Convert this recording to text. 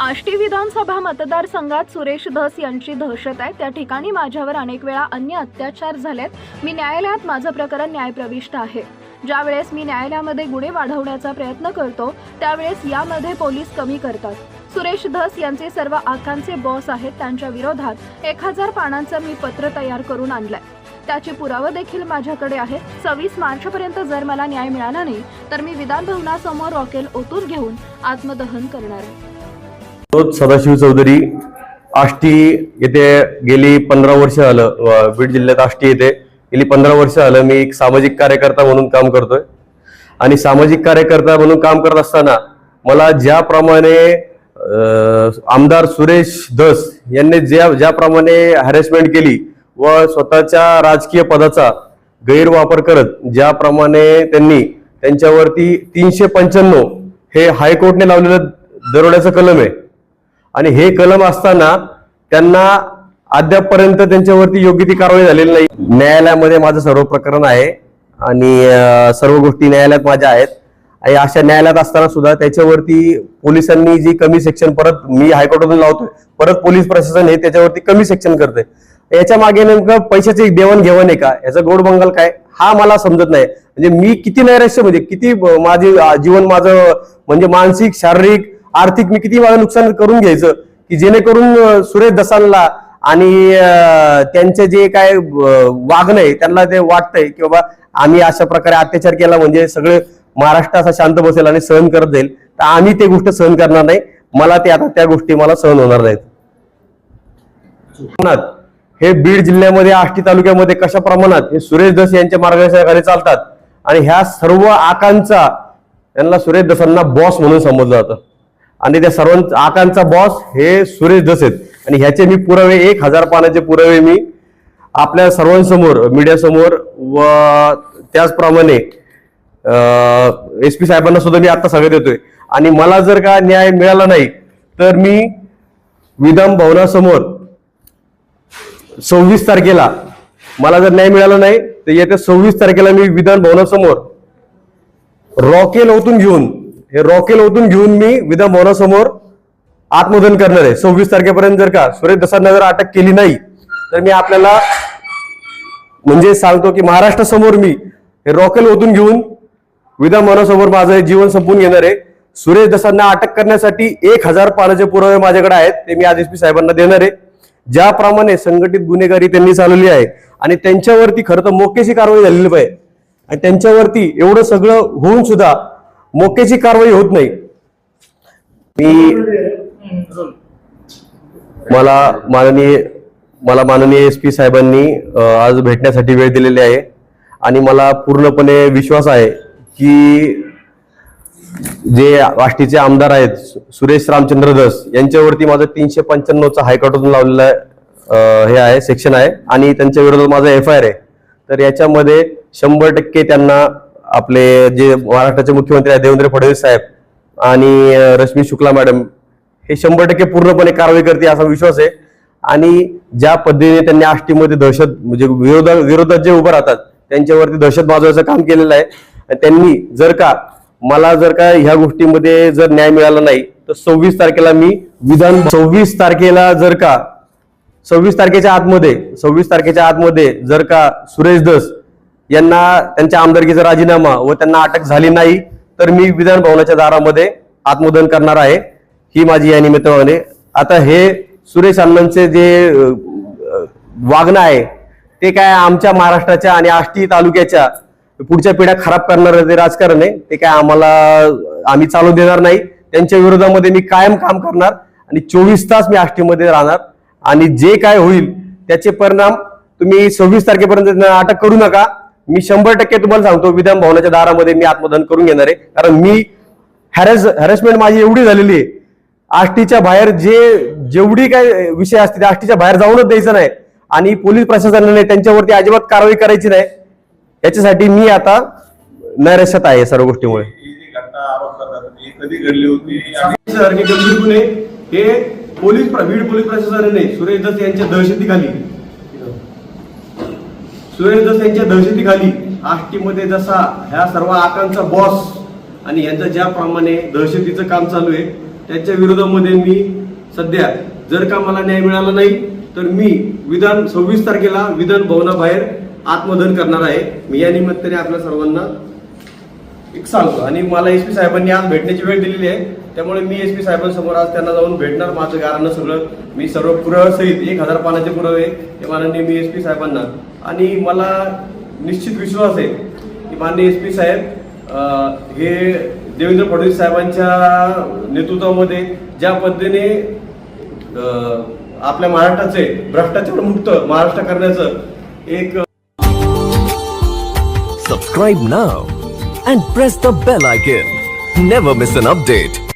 आष्टी विधानसभा मतदारसंघात सुरेश धस यांची दहशत आहे. त्या ठिकाणी माझ्यावर अनेक वेळा अन्य अत्याचार झालेत. मी न्यायालयात माझं प्रकरण न्यायप्रविष्ट आहे. ज्यावेळेस मी न्यायालयामध्ये गुन्हे वाढवण्याचा प्रयत्न करतो त्यावेळेस यामध्ये पोलीस कमी करतात. सुरेश धस यांचे सर्व आकांचे बॉस आहेत. त्यांच्या विरोधात एक हजार पानांचं मी पत्र तयार करून आणलंय. त्याचे पुरावे देखील माझ्याकडे आहेत. सव्वीस मार्चपर्यंत जर मला न्याय मिळाला नाही तर मी विधान भवनासमोर रॉकेल ओतून घेऊन आत्मदहन करणार आहे. सदाशिव चौधरी आष्टी येथे गेली पंधरा वर्ष झालं बीड जिल्ह्यात आष्टी येथे गेली पंधरा वर्ष झालं मी एक सामाजिक कार्यकर्ता म्हणून काम करतोय. आणि सामाजिक कार्यकर्ता म्हणून काम करत असताना मला ज्याप्रमाणे आमदार सुरेश धस यांनी ज्या ज्याप्रमाणे हॅरेसमेंट केली व स्वतःच्या राजकीय पदाचा गैरवापर करत ज्याप्रमाणे त्यांनी त्यांच्यावरती तीनशे पंच्याण्णव हे हायकोर्टने लावलेलं दरोड्याचं कलम आहे. आणि हे कलम असताना त्यांना अद्यापपर्यंत त्यांच्यावरती योग्य ती कारवाई झालेली नाही. न्यायालयामध्ये माझं सर्व प्रकरण आहे आणि सर्व गोष्टी न्यायालयात माझ्या आहेत. आणि अशा न्यायालयात असताना सुद्धा त्याच्यावरती पोलिसांनी जी कमी सेक्शन परत मी हायकोर्टातून लावतोय परत पोलीस प्रशासन हे त्याच्यावरती कमी सेक्शन करते याच्या मागे नेमकं पैशाची देवाणघेवाण आहे का? याचा गोड बंगाल काय? हा मला समजत नाही. म्हणजे मी किती नैराश्य म्हणजे किती माझे माझी जीवन माझं म्हणजे मानसिक शारीरिक आर्थिक मी किती माझं नुकसान करून घ्यायचं की जेणेकरून सुरेश दसांना आणि त्यांचे जे काय वागणं आहे त्यांना ते वाटतंय की बाबा आम्ही अशा प्रकारे अत्याचार केला म्हणजे सगळे महाराष्ट्र असा शांत बसेल आणि सहन करत जाईल तर आम्ही ते गोष्ट सहन करणार नाही. मला ते आता त्या गोष्टी मला सहन होणार नाहीत. हे बीड जिल्ह्यामध्ये आष्टी तालुक्यामध्ये कशा प्रमाणात हे सुरेश दस यांच्या मार्गदर्शनाखाली चालतात? आणि ह्या सर्व आकांचा यांना सुरेश दसांना बॉस म्हणून समजलं जातं. आणि त्या सर्व आकांचा बॉस हे सुरेश दस आहेत आणि ह्याचे मी पुरावे एक हजार पानाचे पुरावे मी आपल्या सर्वांसमोर मीडियासमोर व त्याचप्रमाणे एस पी साहेबांना सुद्धा मी आता सांगत येतोय. आणि मला जर का न्याय मिळाला नाही तर मी विधान भवनासमोर सव्वीस तारखेला मला जर न्याय मिळाला नाही तर येत्या सव्वीस तारखेला मी विधान भवनासमोर रॉकेल ओतून घेऊन हे रॉकेल ओतून घेऊन मी विदा भवनासमोर आत्मोधन करणार आहे. सव्वीस तारखेपर्यंत जर का सुरेश दसांना जर अटक केली नाही तर मी आपल्याला म्हणजे सांगतो की महाराष्ट्रासमोर मी हे रॉकेल ओतून घेऊन विदा भवनासमोर माझं हे जीवन संपून घेणार आहे. सुरेश दसांना अटक करण्यासाठी एक हजार पानाचे पुरावे माझ्याकडे आहेत ते मी आज एस पी साहेबांना देणार आहे. ज्याप्रमाणे संघटित गुन्हेगारी त्यांनी चालवली आहे आणि त्यांच्यावरती खरं तर मोकेची कारवाई झालेली पाहिजे. आणि त्यांच्यावरती एवढं सगळं होऊन सुद्धा मोक्याची कारवाई होत नाही. मी मला माननीय मला माननीय एस पी साहेबांनी आज भेटण्यासाठी वेळ दिलेली आहे. आणि मला पूर्णपणे विश्वास आहे की जे वाष्टीचे आमदार आहेत सुरेश रामचंद्र दस यांच्यावरती माझं तीनशे पंच्याण्णवचा हायकोर्टातून लावलेलं हे आहे सेक्शन आहे. आणि त्यांच्या विरोधात माझं एफ आय आर आहे. तर याच्यामध्ये शंभर टक्के त्यांना आपले जे महाराष्ट्राचे मुख्यमंत्री आहेत देवेंद्र फडणवीस साहेब आणि रश्मी शुक्ला मॅडम हे शंभर टक्के पूर्णपणे कारवाई करते असा विश्वास आहे. आणि ज्या पद्धतीने त्यांनी आष्टीमध्ये दहशत म्हणजे विरोधा विरोधात जे उभं राहतात त्यांच्यावरती दहशत माजवायचं काम केलेलं आहे. त्यांनी जर का मला जर का ह्या गोष्टीमध्ये जर न्याय मिळाला नाही तर सव्वीस तारखेला मी विधान सव्वीस तारखेला जर का सव्वीस तारखेच्या आतमध्ये सव्वीस तारखेच्या आतमध्ये जर का सुरेश दस यांना त्यांच्या आमदारकीचा राजीनामा व त्यांना अटक झाली नाही तर मी विधान भवनाच्या दारामध्ये आत्मोदन करणार आहे. ही माझी या निमित्ताने. आता हे सुरेश अण्णांचे जे वागणं आहे ते काय आमच्या महाराष्ट्राच्या आणि आष्टी तालुक्याच्या पुढच्या पिढ्या खराब करणारं जे राजकारण आहे ते काय आम्हाला आम्ही चालू देणार नाही. त्यांच्या विरोधामध्ये मी कायम काम करणार आणि चोवीस तास मी आष्टीमध्ये राहणार. आणि जे काय होईल त्याचे परिणाम तुम्ही सव्वीस तारखेपर्यंत अटक करू नका. मी शंभर टक्के तुम्हाला सांगतो विधान भवनाच्या दारामध्ये मी आत्मदान करून घेणार आहे. कारण मी हॅरेस हॅरेसमेंट माझी एवढी झालेली आहे. आष्टीच्या बाहेर जे जेवढी काय विषय असतील आष्टीच्या बाहेर जाऊनच द्यायचं नाही. आणि पोलीस प्रशासनाने त्यांच्यावरती अजिबात कारवाई करायची नाही. याच्यासाठी मी आता नैराश्यात आहे या सर्व गोष्टीमुळे. हे पोलीस बीड पोलीस प्रशासनाने सुरेश दत्त यांच्या दहशतीखाली. सुरेश दस यांच्या दहशतीखाली आष्टीमध्ये जसा ह्या सर्व आकांचा बॉस आणि यांचं ज्याप्रमाणे दहशतीचं काम चालू आहे त्यांच्या विरोधामध्ये मी सध्या जर का मला न्याय मिळाला नाही तर मी विधान सव्वीस तारखेला विधान भवनाबाहेर आत्मदहन करणार आहे. मी या निमित्ताने आपल्या सर्वांना एक सांगतो आणि मला एस पी साहेबांनी आज भेटण्याची वेळ दिलेली आहे. त्यामुळे मी एस पी साहेबांसमोर आज त्यांना जाऊन भेटणार माझं गारानं सगळं. मी सर्व पुराव्यासहित एक हजार पानाचे पुरावे हे माननीय मी एस पी साहेबांना. आणि मला निश्चित विश्वास आहे की माननीय एस पी साहेब हे देवेंद्र फडणवीस साहेबांच्या नेतृत्वामध्ये ज्या पद्धतीने आपल्या महाराष्ट्राचे भ्रष्टाचार मुक्त महाराष्ट्र करण्याचं एक subscribe now and press the bell icon Never miss an update.